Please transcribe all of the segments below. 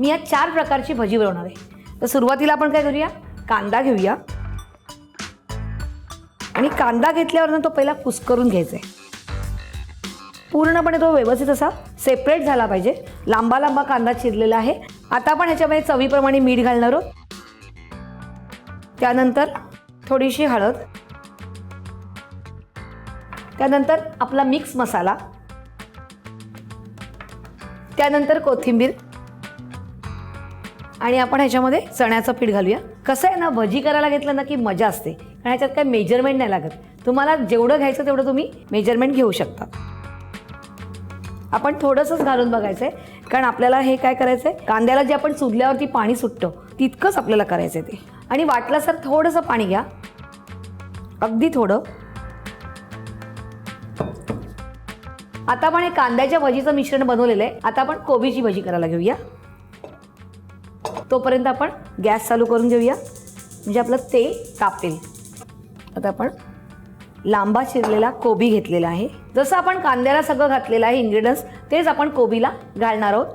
मी या चार प्रकारची भजी बनवणार आहे. तर सुरुवातीला आपण काय करूया? कांदा घेऊया. आणि कांदा घेतल्यावर ना तो पहिला कुस्करून घ्यायचा आहे. पूर्णपणे तो व्यवस्थित असा सेपरेट झाला पाहिजे. लांबा लांबा कांदा चिरलेला आहे. आता आपण ह्याच्यामध्ये चवीप्रमाणे मीठ घालणार आहोत. त्यानंतर थोडीशी हळद. त्यानंतर आपला मिक्स मसाला. त्यानंतर कोथिंबीर. आणि आपण ह्याच्यामध्ये चण्याचं पीठ घालूया. कसं आहे ना भजी करायला घेतलं ना की मजा असते. कारण ह्याच्यात काही मेजरमेंट नाही लागत. तुम्हाला जेवढं घ्यायचं तेवढं तुम्ही मेजरमेंट घेऊ शकता. आपण थोडंसंच घालून बघायचं आहे कारण आपल्याला हे काय करायचं आहे कांद्याला जे आपण चुरल्यावरती पाणी सुटतं तितकंच आपल्याला करायचं आहे ते. आणि वाटलं सर थोडंसं पाणी घ्या. अगदी थोडं. आता आपण हे कांद्याच्या भजीचं मिश्रण बनवलेलं आहे. आता आपण कोबीची भजी करायला घेऊया. तोपर्यंत आपण गॅस चालू करून घेऊया. म्हणजे आपलं ते तापेल आता आपण लांबा चिरलेला कोबी घेतलेला आहे. जसं आपण कांद्याला सगळं घातलेलं आहे इन्ग्रेडियंट्स तेच आपण कोबीला घालणार आहोत.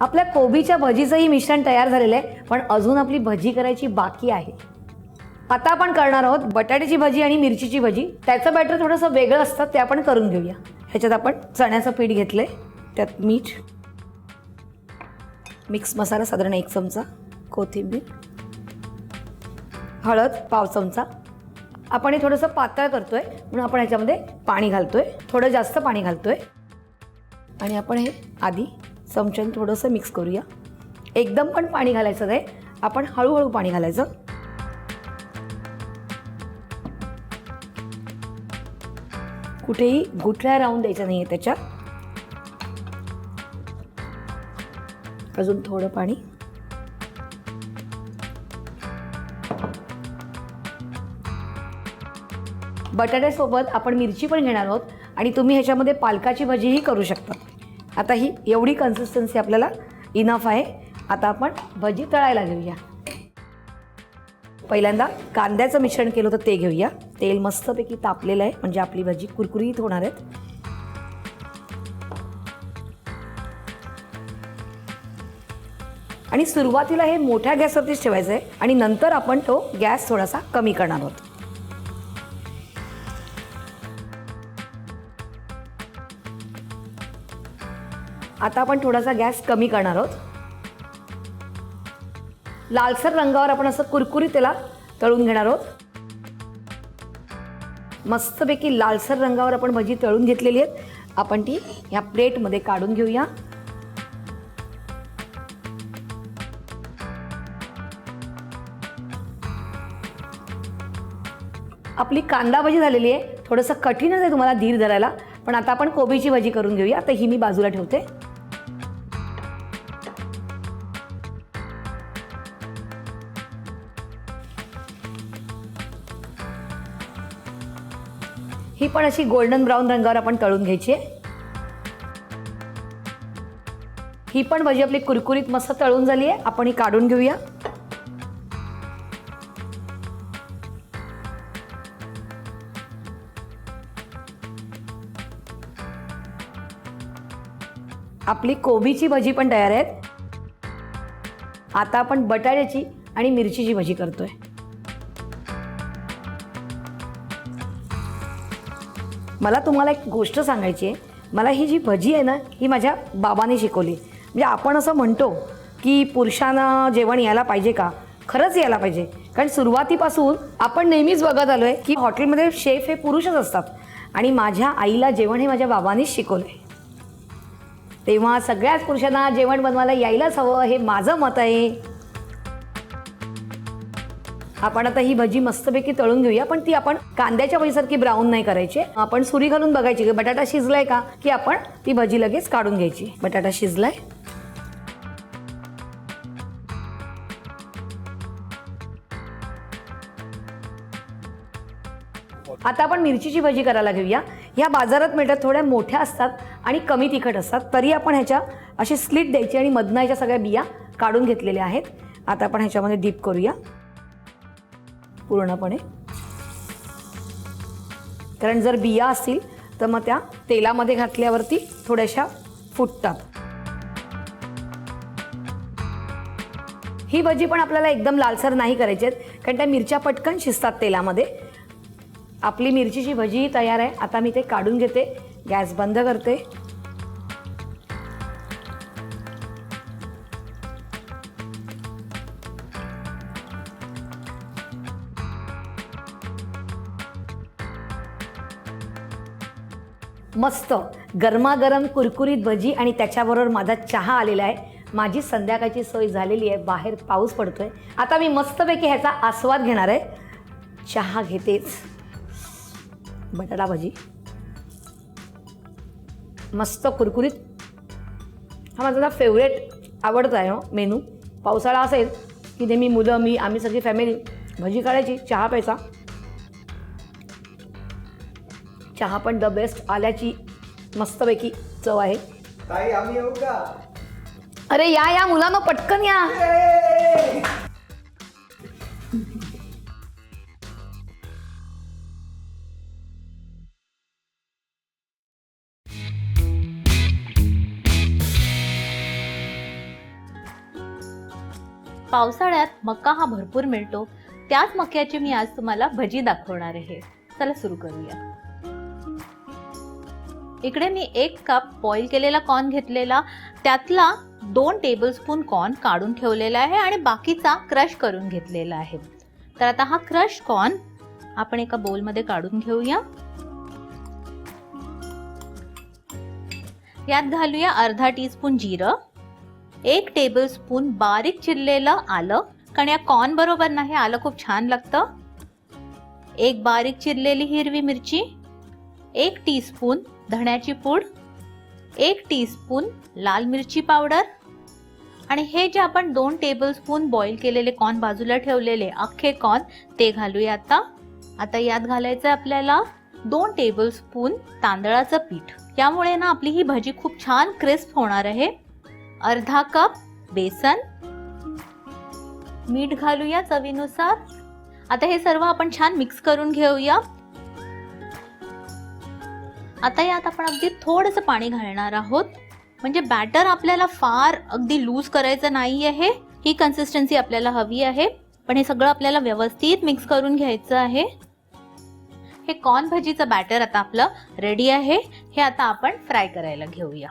आपल्या कोबीच्या भजीचंही मिश्रण तयार झालेलं आहे पण अजून आपली भजी करायची बाकी आहे. आता आपण करणार आहोत बटाट्याची भाजी आणि मिरचीची भजी. त्याचं बॅटर थोडंसं वेगळं असतं ते आपण करून घेऊया. ह्याच्यात आपण चण्याचं पीठ घेतलं आहे त्यात मीठ मिक्स मसाला साधारण एक चमचा कोथिंबीर हळद पाव चमचा. आपण हे थोडंसं पातळ करतोय म्हणून आपण ह्याच्यामध्ये पाणी घालतोय थोडं जास्त पाणी घालतोय. आणि आपण हे आधी चमच्याने थोडंसं मिक्स करूया. एकदम पण पाणी घालायचं नाही आपण हळूहळू पाणी घालायचं. कुठेही गुठळ्या राहून द्यायचं नाही आहे त्याच्यात. अजून थोडं पाणी. बटाट्यासोबत आपण मिरची पण घेणार आहोत आणि तुम्ही ह्याच्यामध्ये पालकाची भजीही करू शकता. आता ही एवढी कन्सिस्टन्सी आपल्याला इनफ आहे. आता आपण भजी तळायला घेऊया. पहिल्यांदा कांद्याचं मिश्रण केलं होतं ते घेऊया. तेल मस्तपैकी तापलेलं आहे. म्हणजे आपली भाजी कुरकुरीत होणार आहेत. आणि सुरुवातीला हे मोठ्या गॅसवरतीच ठेवायचं आहे. आणि नंतर आपण तो गॅस थोडासा कमी करणार आहोत. आता आपण थोडासा गॅस कमी करणार आहोत. लालसर रंगावर आपण असं कुरकुरीत त्याला तळून घेणार आहोत. मस्तपैकी लालसर रंगावर आपण भजी तळून घेतलेली आहेत. आपण ती ह्या प्लेटमध्ये काढून घेऊया. आपली कांदा भजी झालेली आहे. थोडंसं कठीणच आहे तुम्हाला धीर धरायला. पण आता आपण कोबीची भजी करून घेऊया. आता ही मी बाजूला ठेवते. ही पण अशी गोल्डन ब्राऊन रंगावर आपण तळून घ्यायची आहे. ही पण भजी आपली कुरकुरीत मस्त तळून झाली आहे. आपण ही काढून घेऊया. आपली कोबीची भजी पण तयार आहेत. आता आपण बटाट्याची आणि मिरचीची भजी करतोय. मला तुम्हाला एक गोष्ट सांगायची आहे. मला ही जी भजी आहे ना ही माझ्या बाबाने शिकवली. म्हणजे आपण असं म्हणतो की पुरुषांना जेवण यायला पाहिजे का? खरंच यायला पाहिजे. कारण सुरुवातीपासून आपण नेहमीच बघत आलो आहे की हॉटेलमध्ये शेफ हे पुरुषच असतात. आणि माझ्या आईला जेवण हे माझ्या बाबानेच शिकवलं आहे तेव्हा सगळ्याच पुरुषांना जेवण बनवायला यायलाच हवं हे माझं मत आहे. आपण आता ही भजी मस्तपैकी तळून घेऊया पण ती आपण कांद्याच्या भजीसारखी ब्राऊन नाही करायची. आपण सुरी घालून बघायची की बटाटा शिजलाय का की आपण ती भजी लगेच काढून घ्यायची. बटाटा शिजलाय. आता आपण मिरचीची भजी करायला घेऊया. ह्या बाजारात मिळतात थोड्या मोठ्या असतात आणि कमी तिखट असतात. तरी आपण ह्याच्या अशी स्लिट द्यायची आणि मधनं ह्याच्या सगळ्या बिया काढून घेतलेल्या आहेत. आता आपण ह्याच्यामध्ये डीप करूया. पूर्णपणे. कारण जर बिया असतील तर मग त्या तेलामध्ये घातल्यावरती थोड्याशा फुटतात. ही भजी पण आपल्याला एकदम लालसर नाही करायची आहेत कारण त्या मिरच्या पटकन शिजतात तेलामध्ये. आपली मिरचीची भजी तयार आहे. आता मी ते काढून घेते. गॅस बंद करते. मस्त गरमागरम कुरकुरीत भजी आणि त्याच्याबरोबर माझा चहा आलेला आहे. माझी संध्याकाळची सोय झालेली आहे. बाहेर पाऊस पडतोय. आता मी मस्तपैकी ह्याचा आस्वाद घेणार आहे. चहा घेतेच. बटाटा भजी. मस्त कुरकुरीत. हा माझा फेवरेट आवडता आहे हो मेनू पावसाळा असेल की ते मी मुलं मी आम्ही सगळी फॅमिली भजी काढायची चहा प्यायचा. चहा पण द बेस्ट आल्याची मस्तपैकी चव आहे. ताई आम्ही येऊ का? अरे या या मुलांना पटकन या. पावसाळ्यात मका हा भरपूर मिळतो. त्याच मक्याची मी आज तुम्हाला भजी दाखवणार आहे. चला सुरू करूया. इकडे मी एक कप बॉईल केलेला कॉर्न घेतलेला. त्यातला दोन टेबलस्पून कॉर्न काढून ठेवलेला आहे आणि बाकीचा क्रश करून घेतलेला आहे. तर आता हा क्रश कॉर्न आपण एका बोलमध्ये काढून घेऊया. यात घालूया अर्धा टीस्पून जिरं एक टेबलस्पून बारीक चिरलेलं आलं. कारण या कॉर्न बरोबर नाही आलं खूप छान लागतं. एक बारीक चिरलेली हिरवी मिरची एक टीस्पून धण्याची पूड एक टीस्पून लाल मिरची पावडर आणि हे जे आपण दोन टेबलस्पून बॉईल केलेले कॉर्न बाजूला ठेवलेले अख्खे कॉर्न ते घालूया आता. आता यात घालायचं आहे आपल्याला दोन टेबलस्पून तांदळाचं पीठ. यामुळे ना आपली ही भजी खूप छान क्रिस्प होणार आहे. अर्धा कप बेसन. मीठ घालूया चवीनुसार. आता हे सर्व आपण छान मिक्स करून घेऊया. आता यात आपण अगदी थोडंसं पाणी घालणार आहोत. म्हणजे बॅटर आपल्याला फार अगदी लूज करायचं नाही आहे. ही कन्सिस्टन्सी आपल्याला हवी आहे. पण हे सगळं आपल्याला व्यवस्थित मिक्स करून घ्यायचं आहे. हे कॉर्न भजीचं बॅटर आता आपलं रेडी आहे. हे आता आपण फ्राय करायला घेऊया.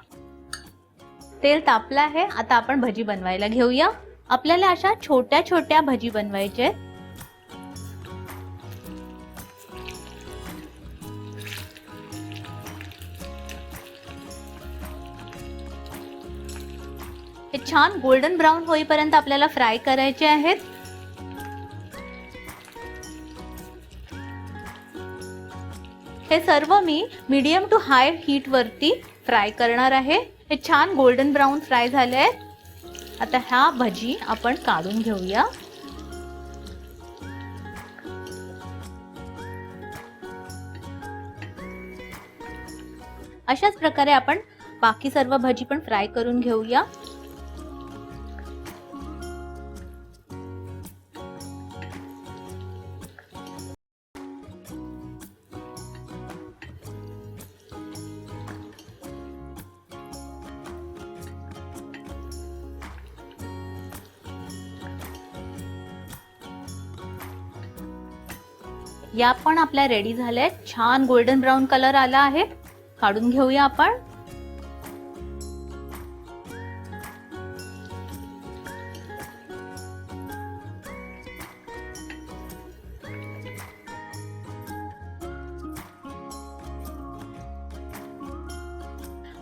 तेल तापलं आहे. आता आपण भजी बनवायला घेऊया. आपल्याला अशा छोट्या छोट्या भजी बनवायच्या आहेत. छान गोल्डन ब्राऊन होईपर्यंत आपल्याला फ्राय करायचे आहेत. हे सर्व मी मीडियम टू हाय हीट वरती फ्राय करणार आहे. हे छान गोल्डन ब्राऊन फ्राय झाले आहेत. आता ह्या भजी आपण काढून घेऊया. अशाच प्रकारे आपण बाकी सर्व भजी पण फ्राय करून घेऊया. या पण आपल्या रेडी झाल्या आहेत छान गोल्डन ब्राऊन कलर आला आहे. काढून घेऊया आपण.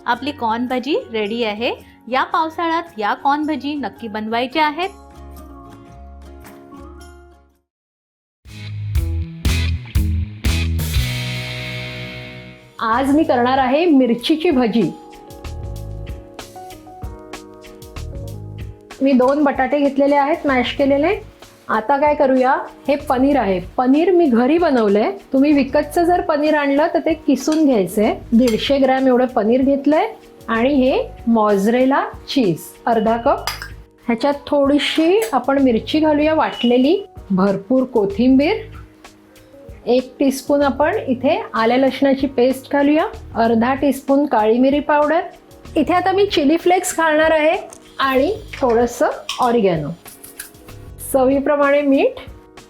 आपली कॉर्न भजी रेडी आहे. या पावसाळ्यात या कॉर्न भजी नक्की बनवायच्या आहेत. आज मी करणार आहे मिरचीची भजी. मी दोन बटाटे घेतलेले आहेत मॅश केलेले. आता काय करूया हे पनीर आहे. पनीर मी घरी बनवलंय. तुम्ही विकतचं जर पनीर आणलं तर ते किसून घ्यायचंय. दीडशे ग्रॅम एवढं पनीर घेतलंय. आणि हे मॉझरेला चीज अर्धा कप. ह्याच्यात थोडीशी आपण मिरची घालूया वाटलेली. भरपूर कोथिंबीर. एक टीस्पून आपण इथे आल्या लसणाची पेस्ट घालूया. अर्धा टीस्पून काळी मिरी पावडर इथे आता मी चिली फ्लेक्स घालणार आहे आणि थोडंसं ऑरिगॅनो चवीप्रमाणे मीठ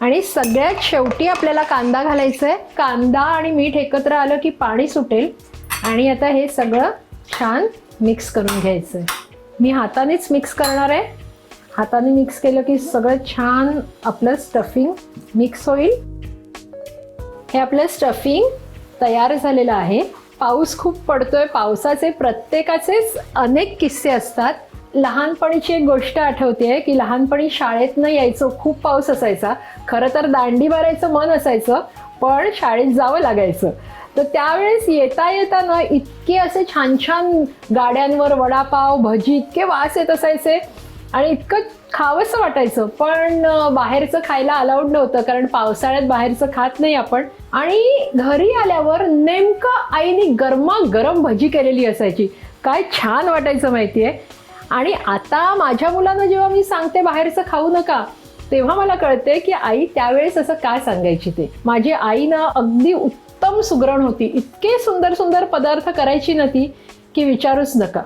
आणि सगळ्यात शेवटी आपल्याला कांदा घालायचा आहे कांदा आणि मीठ एकत्र आलं की पाणी सुटेल. आणि आता हे सगळं छान मिक्स करून घ्यायचं आहे मी हातानेच मिक्स करणार आहे. हाताने मिक्स केलं की सगळं छान आपलं स्टफिंग मिक्स होईल. हे आपलं स्टफिंग तयार झालेलं आहे. पाऊस खूप पडतोय. पावसाचे प्रत्येकाचेच अनेक किस्से असतात. लहानपणीची एक गोष्ट आठवते की लहानपणी शाळेतनं यायचो खूप पाऊस असायचा. खरं तर दांडी मारायचं मन असायचं पण शाळेत जावं लागायचं. तर त्यावेळेस येता येताना इतके असे छान छान गाड्यांवर वडापाव भजी इतके वास येत असायचे. आणि इतकं खावंसं वाटायचं. पण बाहेरचं खायला अलाउड नव्हतं कारण पावसाळ्यात बाहेरचं खात नाही आपण. आणि घरी आल्यावर नेमकं आईने गरमा गरम भजी केलेली असायची. काय छान वाटायचं माहितीये. आणि आता माझ्या मुलांना जेव्हा मी सांगते बाहेरचं खाऊ नका तेव्हा मला कळते की आई त्यावेळेस असं काय सांगायची ते. माझी आई ना अगदी उत्तम सुगरण होती. इतके सुंदर सुंदर पदार्थ करायची ना ती की विचारूच नका.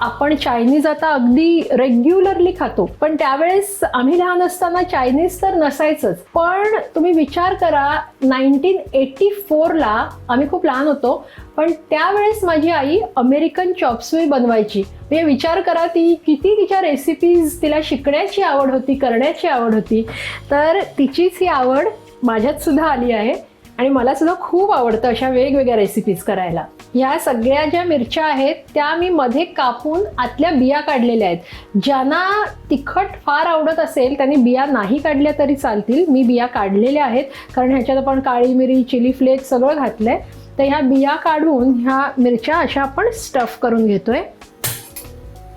आपण चायनीज आता अगदी रेग्युलरली खातो. पण त्यावेळेस आम्ही लहान असताना चायनीज तर नसायचंच. पण तुम्ही विचार करा नाईन्टीन एटी फोरला आम्ही खूप लहान होतो. पण त्यावेळेस माझी आई अमेरिकन चॉपसुई बनवायची. म्हणजे विचार करा ती किती तिच्या रेसिपीज तिला शिकण्याची आवड होती करण्याची आवड होती. तर तिचीच ही आवड माझ्यात सुद्धा आली आहे. आणि मला सुद्धा खूप आवडतं अशा वेगवेगळ्या रेसिपीज करायला. ह्या सगळ्या ज्या मिरच्या आहेत त्या मी मध्ये कापून आतल्या बिया काढलेल्या आहेत. ज्यांना तिखट फार आवडत असेल त्यांनी बिया नाही काढल्या तरी चालतील. मी बिया काढलेल्या आहेत कारण ह्याच्यात आपण काळी मिरी चिली फ्लेक्स सगळं घातलंय. तर ह्या बिया काढून ह्या मिरच्या अशा आपण स्टफ करून घेतोय.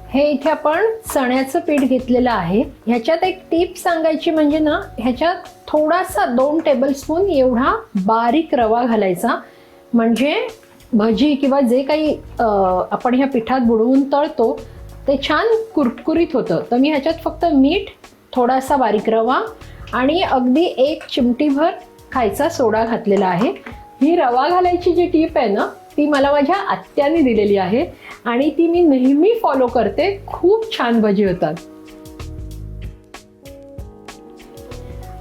हे इथे आपण चण्याचं पीठ घेतलेलं आहे. ह्याच्यात एक टीप सांगायची म्हणजे ना ह्याच्यात थोडासा दोन टेबलस्पून एवढा बारीक रवा घालायचा. म्हणजे भजी किंवा जे काही आपण ह्या पिठात बुडवून तळतो ते छान कुरकुरीत होतं. तर मी ह्याच्यात फक्त मीठ थोडासा बारीक रवा आणि अगदी एक चिमटीभर खायचा सोडा घातलेला आहे. ही रवा घालायची जी टीप आहे ना ती मला माझ्या आत्याने दिलेली आहे आणि ती मी नेहमी फॉलो करते. खूप छान भजी होतात.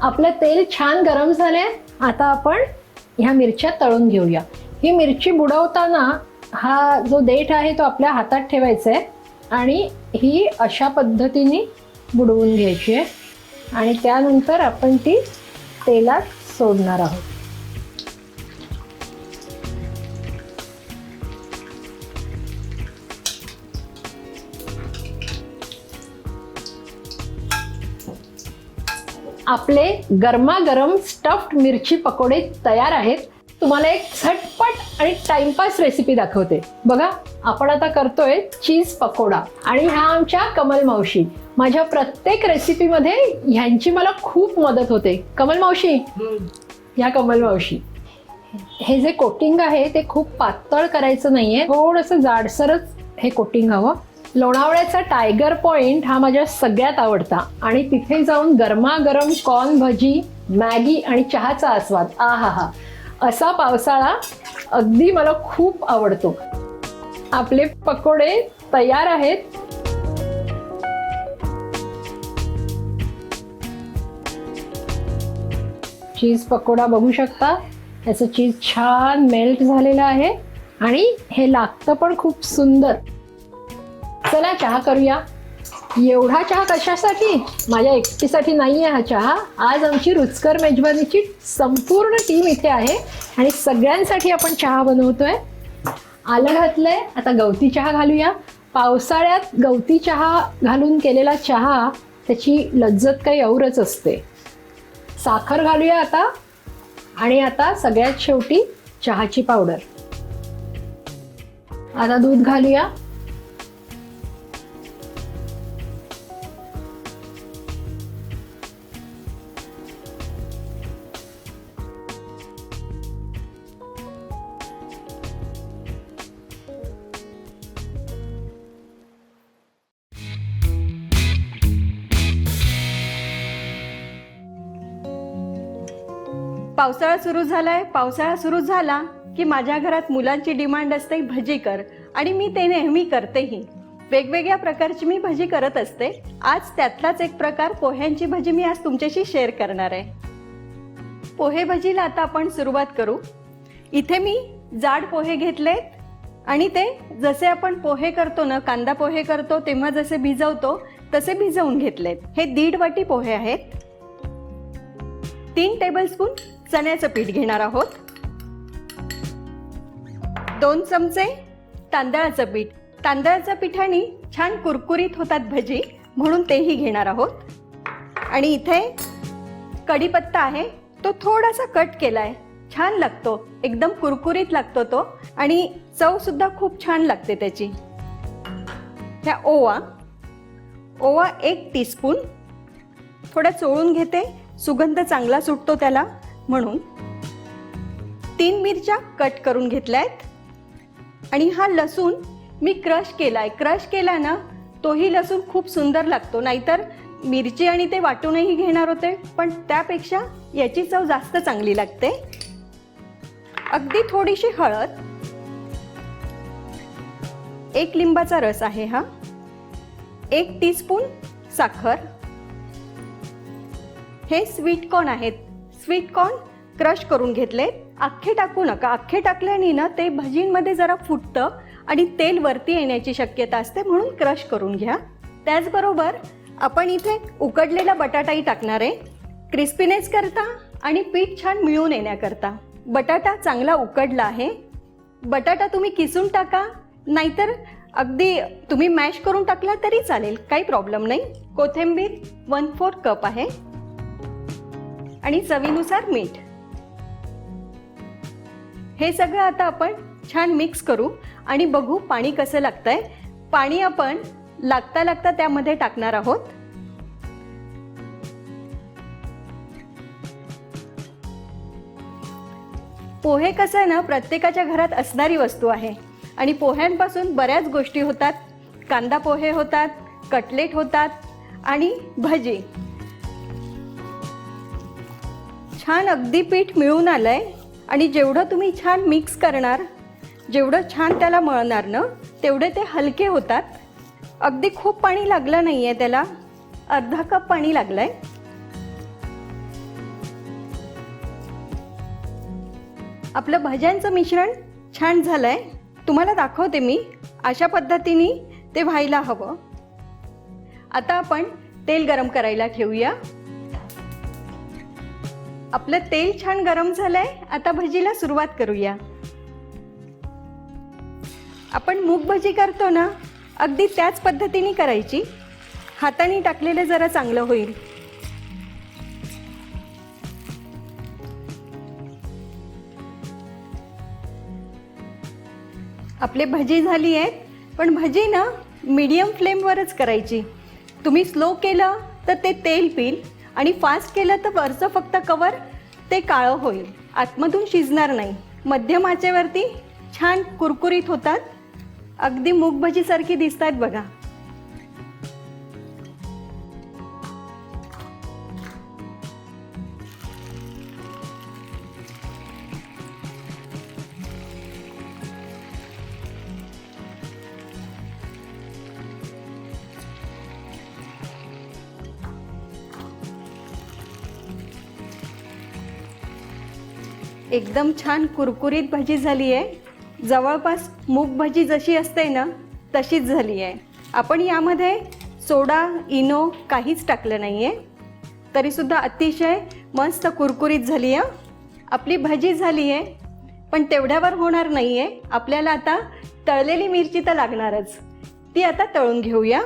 आपलं तेल छान गरम झालंय. आता आपण ह्या मिरच्या तळून घेऊया. ही मिरची बुडवताना हा जो देठ आहे तो आपल्या हातात ठेवायचा आहे आणि ही अशा पद्धतीने बुडवून घ्यायची आहे. आणि त्यानंतर आपण ती तेलात सोडणार आहोत. आपले गरमागरम स्टफ्ड मिरची पकोडे तयार आहेत. तुम्हाला एक झटपट आणि टाइमपास रेसिपी दाखवते. बघा आपण आता करतोय चीज पकोडा. आणि ह्या आमच्या कमल मावशी. माझ्या प्रत्येक रेसिपीमध्ये ह्यांची मला खूप मदत होते. कमल मावशी? ह्या कमल मावशी. हे जे कोटिंग आहे ते खूप पातळ करायचं नाहीये. थोडंसं जाडसरच हे कोटिंग हवं. लोणावळ्याचा टायगर पॉइंट हा माझ्या सगळ्यात आवडता. आणि तिथे जाऊन गरमागरम कॉर्न भजी मॅगी आणि चहाचा आस्वाद. आ हा हा असा पावसाळा अगदी मला खूप आवडतो. आपले पकोडे तयार आहेत. चीज पकोडा बघू शकता. त्याचं चीज छान मेल्ट झालेलं आहे आणि हे लागतं पण खूप सुंदर. चला चहा करूया. एवढा चहा कशासाठी? माझ्या एकटीसाठी नाही आहे हा चहा. आज आमची रुचकर मेजबानीची संपूर्ण टीम इथे आहे आणि सगळ्यांसाठी आपण चहा बनवतोय. आलं घातलंय. आता गवती चहा घालूया. पावसाळ्यात गवती चहा घालून केलेला चहा त्याची लज्जत काही औरच असते. साखर घालूया आता. आणि आता सगळ्यात शेवटी चहाची पावडर. आता दूध घालूया. पावसाळा सुरू झालाय. पावसाळा सुरू झाला की माझ्या घरात मुलांची डिमांड असते भजी कर. आणि मी ते नेहमी करतेही. वेगवेगळ्या प्रकारची मी भजी करत असते. आज त्यातलाच एक प्रकार पोह्यांची भजी मी आज तुमच्याशी शेअर करणार आहे. पोहे भजीला आता आपण सुरुवात करू. इथे मी जाड पोहे घेतलेत. आणि ते जसे आपण पोहे करतो ना कांदा पोहे करतो तेव्हा जसे भिजवतो तसे भिजवून घेतलेत. हे दीड वाटी पोहे आहेत. तीन टेबलस्पून चण्याचं पीठ घेणार आहोत. दोन चमचे तांदळाचं पीठ. तांदळाच्या पिठाने छान कुरकुरीत होतात भजी म्हणून तेही घेणार आहोत. आणि इथे कढीपत्ता आहे तो थोडासा कट केला आहे छान लागतो एकदम कुरकुरीत लागतो तो आणि चव सुद्धा खूप छान लागते त्याची. ह्या ओवा ओवा एक टीस्पून थोडा चोळून घेते सुगंध चांगला सुटतो त्याला. म्हणून तीन मिरच्या कट करून घेतल्या आहेत आणि हा लसूण मी क्रश केलाय. क्रश केला ना तोही लसूण खूप सुंदर लागतो. नाहीतर मिरची आणि ते वाटूनही घेणार होते पण त्यापेक्षा याची चव जास्त चांगली लागते. अगदी थोडीशी हळद. एक लिंबाचा रस आहे हा. एक टीस्पून साखर. हे स्वीट कॉर्न आहेत? स्वीट कॉर्न क्रश करून घेतले. अख्खे टाकू नका. अख्खे टाकल्याने ना ते भजींमध्ये जरा फुटतं आणि तेल वरती येण्याची शक्यता असते म्हणून क्रश करून घ्या. त्याचबरोबर आपण इथे उकडलेला बटाटाही टाकणार आहे. क्रिस्पीनेस करता आणि पीठ छान मिळून येण्याकरता. बटाटा चांगला उकडला आहे. बटाटा तुम्ही किसून टाका. नाहीतर अगदी तुम्ही मॅश करून टाकला तरी चालेल. काही प्रॉब्लेम नाही. कोथिंबीर वन फोर कप आहे. आणि चवीनुसार मीठ. हे सगळं आता आपण छान मिक्स करू आणि बघू पाणी कसं लागतंय. पाणी आपण लागता लागता त्यामध्ये टाकणार आहोत. पोहे कसं आहे ना प्रत्येकाच्या घरात असणारी वस्तू आहे. आणि पोह्यांपासून बऱ्याच गोष्टी होतात. कांदा पोहे होतात कटलेट होतात आणि भजी. छान अगदी पीठ मिळून आलं आहे आणि जेवढं तुम्ही छान मिक्स करणार जेवढं छान त्याला मळणार ना तेवढे ते हलके होतात. अगदी खूप पाणी लागलं नाही आहे त्याला. अर्धा कप पाणी लागलं आहे आपलं भज्यांचं मिश्रण छान झालं आहे तुम्हाला दाखवते मी. अशा पद्धतीने ते व्हायला हवं. आता आपण तेल गरम करायला ठेवूया. आपलं तेल छान गरम झालंय आता भजीला सुरुवात करूया. आपण मूग भजी करतो ना अगदी त्याच पद्धतीने करायची. हाताने टाकलेलं जरा चांगलं होईल. आपले भजी झाली आहेत पण भजी ना मीडियम फ्लेमवरच करायची. तुम्ही स्लो केलं तर ते तेल पिल. आणि फास्ट केलं तर वरचं फक्त कवर ते काळं होईल. आतमधून शिजणार नाही. मध्यम आचेवरती छान कुरकुरीत होतात. अगदी मूगभजीसारखी दिसतात बघा. एकदम छान कुरकुरीत भजी झाली आहे जवळपास मूग भजी जशी असते ना तशीच झाली आहे आपण यामध्ये सोडा इनो काहीच टाकलं नाही आहे तरीसुद्धा अतिशय मस्त कुरकुरीत झाली आहे आपली भजी झाली आहे पण तेवढ्यावर होणार नाही आहे आपल्याला आता तळलेली मिरची तर लागणारच. ती आता तळून घेऊया.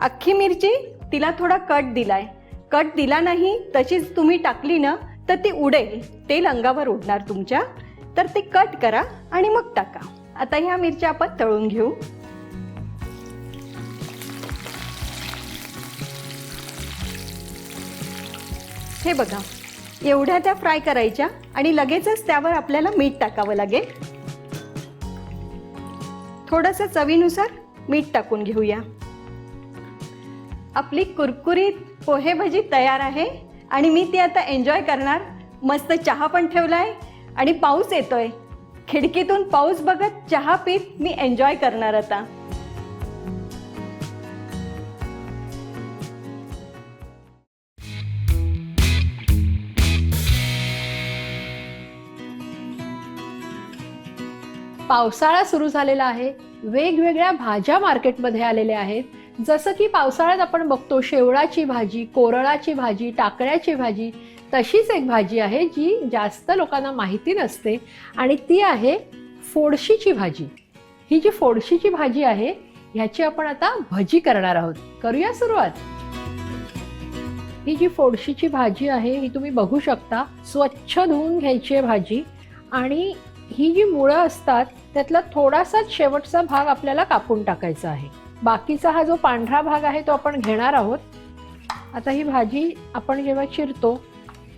अख्खी मिरची तिला थोडा कट दिला आहे कट दिला नाही तशीच तुम्ही टाकली ना तर ती उडेल तेल अंगावर उडणार तुमच्या. तर ते कट करा आणि मग टाका. आता ह्या मिरच्या आपण तळून घेऊ. हे बघा एवढ्या त्या फ्राय करायच्या आणि लगेचच त्यावर आपल्याला मीठ टाकावं लागेल. थोडंसं चवीनुसार मीठ टाकून घेऊया. आपली कुरकुरीत पोहे भजी तयार आहे. आणि मी ती आता एन्जॉय करणार. मस्त चहा पण ठेवलाय आणि पाऊस येतोय. खिडकीतून पाऊस बघत चहा पीत मी एन्जॉय करणार आता. पावसाळा सुरू झालेला आहे. वेगवेगळ्या भाज्या मार्केटमध्ये आलेल्या आहेत. जसं की पावसाळ्यात आपण बघतो शेवळाची भाजी कोरळाची भाजी टाकळ्याची भाजी तशीच एक भाजी आहे जी जास्त लोकांना माहिती नसते आणि ती आहे फोडशीची भाजी. ही जी फोडशीची भाजी आहे ह्याची आपण आता भजी करणार आहोत. करूया सुरुवात? ही जी फोडशीची भाजी आहे ही तुम्ही बघू शकता. स्वच्छ धुवून घ्यायची आहे भाजी आणि ही जी मुळं असतात त्यातला थोडासाच शेवटचा भाग आपल्याला कापून टाकायचा आहे. बाकीचा हा जो पांढरा भाग आहे तो आपण घेणार आहोत. आता ही भाजी आपण जेव्हा चिरतो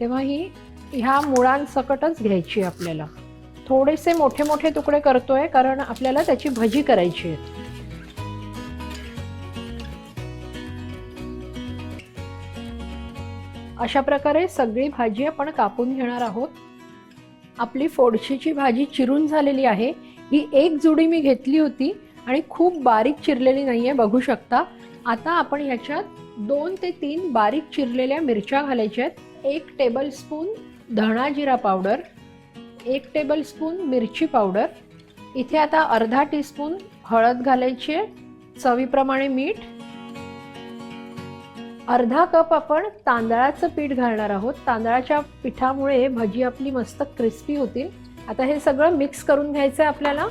तेव्हा ही ह्या मुळांसकटच घ्यायची आहे आपल्याला. थोडेसे मोठे मोठे तुकडे करतोय कारण आपल्याला त्याची भजी करायची आहे. अशा प्रकारे सगळी भाजी आपण कापून घेणार आहोत. आपली फोडशीची भाजी चिरून झालेली आहे. ही एक जुडी मी घेतली होती आणि खूप बारीक चिरलेली नाही आहे बघू शकता. आता आपण ह्याच्यात दोन ते तीन बारीक चिरलेल्या मिरच्या घालायच्या आहेत. एक टेबलस्पून धणा जिरा पावडर एक टेबलस्पून मिरची पावडर. इथे आता अर्धा टीस्पून हळद घालायची आहे. चवीप्रमाणे मीठ अर्धा कप आपण तांदळाचं पीठ घालणार आहोत. तांदळाच्या पिठामुळे भजी आपली मस्त क्रिस्पी होतील. आता हे सगळं मिक्स करून घ्यायचं आहे आपल्याला.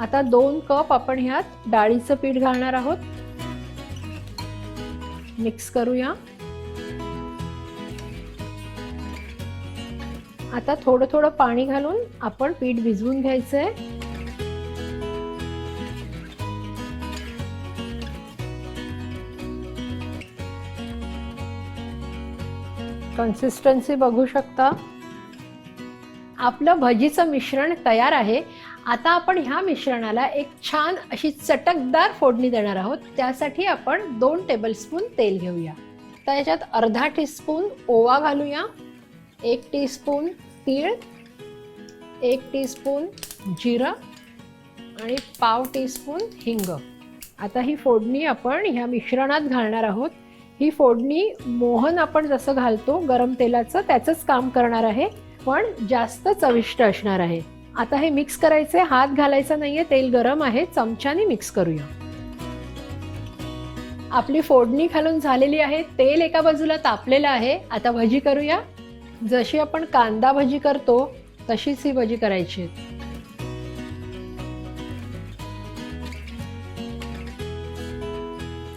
आता दोन कप आपण ह्यात डाळीचं पीठ घालणार आहोत. मिक्स करूया. आता थोडं थोडं पाणी घालून आपण पीठ भिजवून घ्यायचंय. कन्सिस्टन्सी बघू शकता. आपलं भजीचं मिश्रण तयार आहे. आता आपण ह्या मिश्रणाला एक छान अशी चटकदार फोडणी देणार आहोत. त्यासाठी आपण दोन टेबलस्पून तेल घेऊया. तर याच्यात अर्धा टीस्पून ओवा घालूया. एक टीस्पून तीळ. एक टीस्पून जिरं. आणि पाव टीस्पून हिंग. आता ही फोडणी आपण ह्या मिश्रणात घालणार आहोत. ही फोडणी मोहन आपण जसं घालतो गरम तेलाचं त्याचंच काम करणार आहे. पण जास्त चविष्ट असणार आहे. आता हे मिक्स करायचे हात घालायचा नाहीये तेल गरम आहे चमच्याने मिक्स करूया. आपली फोडणी घालून झालेली आहे तेल एका बाजूला तापलेलं आहे आता भजी करूया. जशी आपण कांदा भजी करतो तशीच ही भजी करायची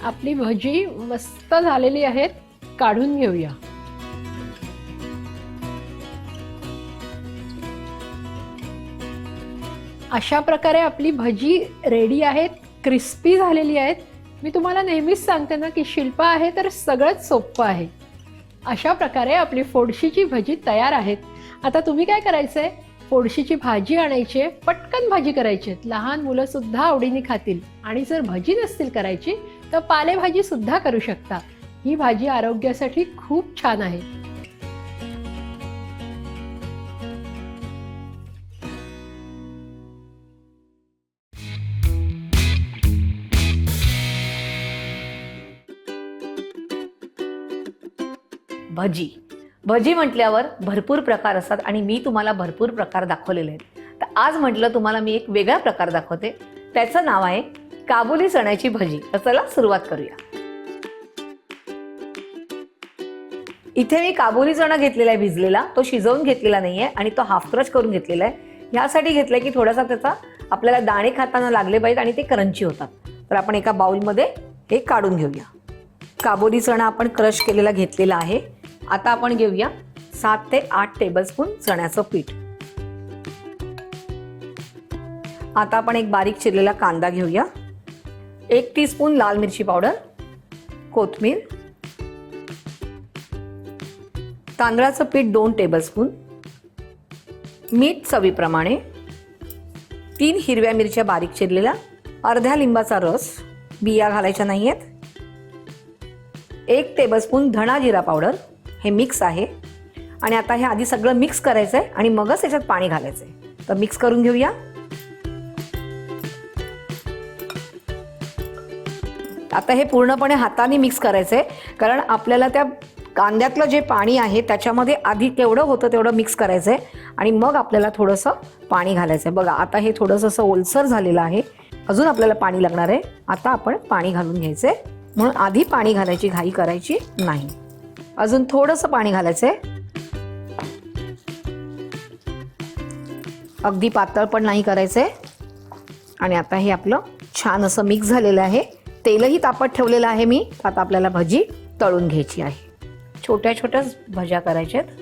आपली भजी मस्त झालेली आहेत काढून घेऊया. अशा प्रकारे आपली भजी रेडी आहेत क्रिस्पी झालेली आहेत. मी तुम्हाला नेहमीच सांगते ना की शिल्प आहे तर सगळंच सोपं आहे. अशा प्रकारे आपली फोडशीची भजी तयार आहेत. आता तुम्ही काय करायचं आहे फोडशीची भाजी आणायची आहे पटकन भाजी करायची आहेत लहान मुलं सुद्धा आवडीने खातील. आणि जर भजी नसतील करायची तर पालेभाजी सुद्धा करू शकता. ही भाजी आरोग्यासाठी खूप छान आहे. भजी. भजी म्हटल्यावर भरपूर प्रकार असतात आणि मी तुम्हाला भरपूर प्रकार दाखवलेले आहेत. तर आज म्हटलं तुम्हाला मी एक वेगळा प्रकार दाखवते. त्याचं नाव आहे काबुली चण्याची भजी चला सुरुवात करूया. इथे मी काबुली चणा घेतलेला आहे भिजलेला. तो शिजवून घेतलेला नाहीये आणि तो हाफ क्रश करून घेतलेला आहे. ह्यासाठी घेतलाय की थोडासा त्याचा आपल्याला दाणे खाताना लागले पाहिजेत आणि ते करंची होतात. तर आपण एका बाउलमध्ये हे काढून घेऊया. काबुली चणा आपण क्रश केलेला घेतलेला आहे. आता आपण घेऊया सात ते आठ टेबलस्पून चण्याचं पीठ. आता आपण एक बारीक चिरलेला कांदा घेऊया. एक टीस्पून लाल मिरची पावडर कोथमीर तांदळाचं पीठ दोन टेबलस्पून मीठ चवीप्रमाणे तीन हिरव्या मिरच्या बारीक चिरलेल्या अर्ध्या लिंबाचा रस बिया घालायच्या नाही आहेत एक टेबलस्पून धणा जिरा पावडर हे मिक्स आहे. आणि आता हे आधी सगळं मिक्स करायचं आहे आणि मगच याच्यात पाणी घालायचं आहे तर मिक्स करून घेऊया. आता हे पूर्णपणे हाताने मिक्स करायचं आहे कारण आपल्याला त्या कांद्यातलं जे पाणी आहे त्याच्यामध्ये आधी तेवढं होतं तेवढं मिक्स करायचं आहे आणि मग आपल्याला थोडंसं पाणी घालायचं आहे बघा आता हे थोडंसं असं ओलसर झालेलं आहे. अजून आपल्याला पाणी लागणार आहे. आता आपण पाणी घालून घ्यायचं आहे म्हणून आधी पाणी घालायची घाई करायची नाही. अजून थोडंसं पाणी घालायचं आहे अगदी पातळ पण नाही करायचं आहे आणि आता हे आपलं छान असं मिक्स झालेलं आहे. तेलही तापत ठेवलेलं आहे मी. आता आपल्याला भजी तळून घ्यायची आहे. छोट्या छोट्याच भज्या करायच्या आहेत.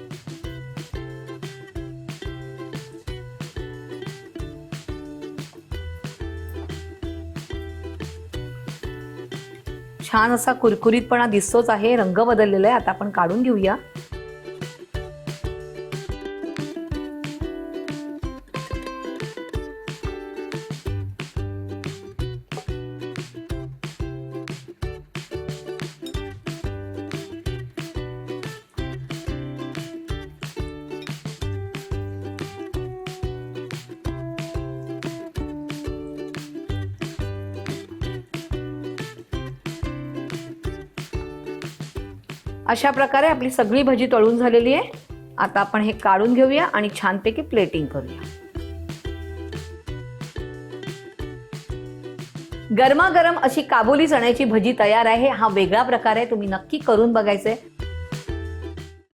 छान असा कुरकुरीतपणा दिसतोच आहे. रंग बदललेला आहे. आता आपण काढून घेऊया. अशा प्रकारे आपली सगळी भजी तळून झालेली आहे. आता आपण हे काढून घेऊया आणि छानपैकी प्लेटिंग करूया. गरमागरम अशी काबुली चण्याची भजी तयार आहे. हा वेगळा प्रकार आहे. तुम्ही नक्की करून बघायचे